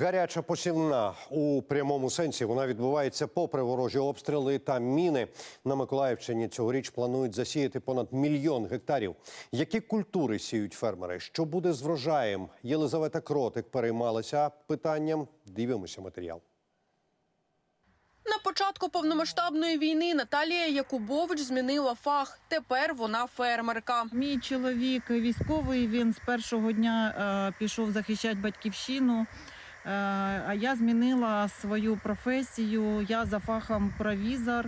Гаряча посівна у прямому сенсі вона відбувається попри ворожі обстріли та міни. На Миколаївщині цьогоріч планують засіяти понад мільйон гектарів. Які культури сіють фермери? Що буде з врожаєм? Єлизавета Кротик переймалася питанням. Дивимося матеріал. На початку повномасштабної війни Наталія Якубович змінила фах. Тепер вона фермерка. Мій чоловік військовий. Він з першого дня е, пішов захищати батьківщину. Е, а я змінила свою професію. Я за фахом провізор.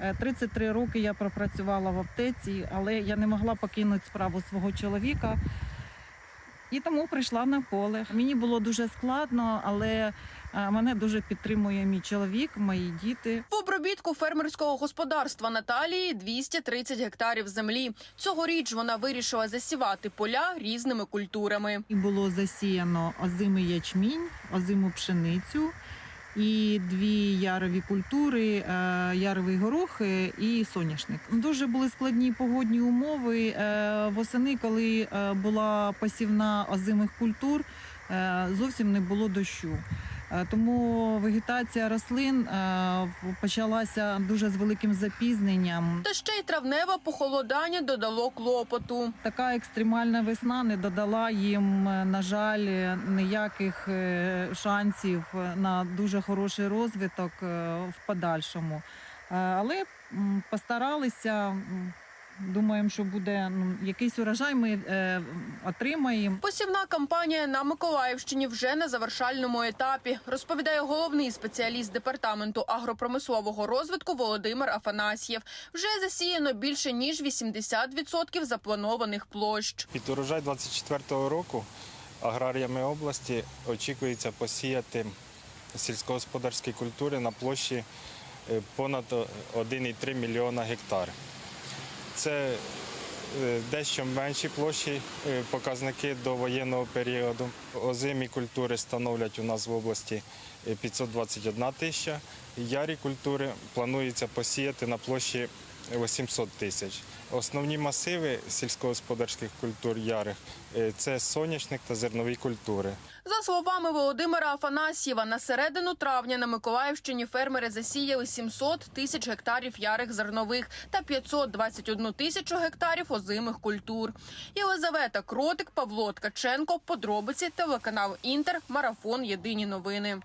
Е, 33 роки я пропрацювала в аптеці, але я не могла покинути справу свого чоловіка. І тому прийшла на поле. Мені було дуже складно, але е, мене дуже підтримує мій чоловік, мої діти. В обробітку фермерського господарства Наталії 230 гектарів землі. Цьогоріч вона вирішила засівати поля різними культурами. І було засіяно озимий ячмінь, озиму пшеницю і дві ярові культури, е, яровий горох е, і соняшник. Дуже були складні погодні умови. Е, Восени, коли була посівна озимих культур, зовсім не було дощу. Е, Тому вегетація рослин е, почалася дуже з великим запізненням. Та ще й травневе похолодання додало клопоту. Така екстремальна весна не додала їм, е, на жаль, ніяких шансів на дуже хороший розвиток в подальшому. Але постаралися. Думаємо, що буде ну, якийсь урожай. Ми е, отримаємо. Посівна кампанія на Миколаївщині вже на завершальному етапі, розповідає головний спеціаліст департаменту агропромислового розвитку Володимир Афанасьєв. Вже засіяно більше ніж 80% запланованих площ. Під урожай 24-го року аграріями області очікується посіяти сільськогосподарські культури на площі е, понад 1,3 мільйона гектар. Це е, дещо менші площі, е, показники до воєнного періоду. Озимі культури становлять у нас в області е, 521 тисяча. Ярі культури планується посіяти на площі 800 тисяч. Основні масиви сільськогосподарських культур ярих е, це соняшник та зернові культури. За словами Володимира Афанасьєва, на середину травня на Миколаївщині фермери засіяли 700 тисяч гектарів ярих зернових та 521 тисячу гектарів озимих культур. Єлизавета Кротик, Павло Ткаченко, подробиці телеканал Інтер, марафон Єдині новини.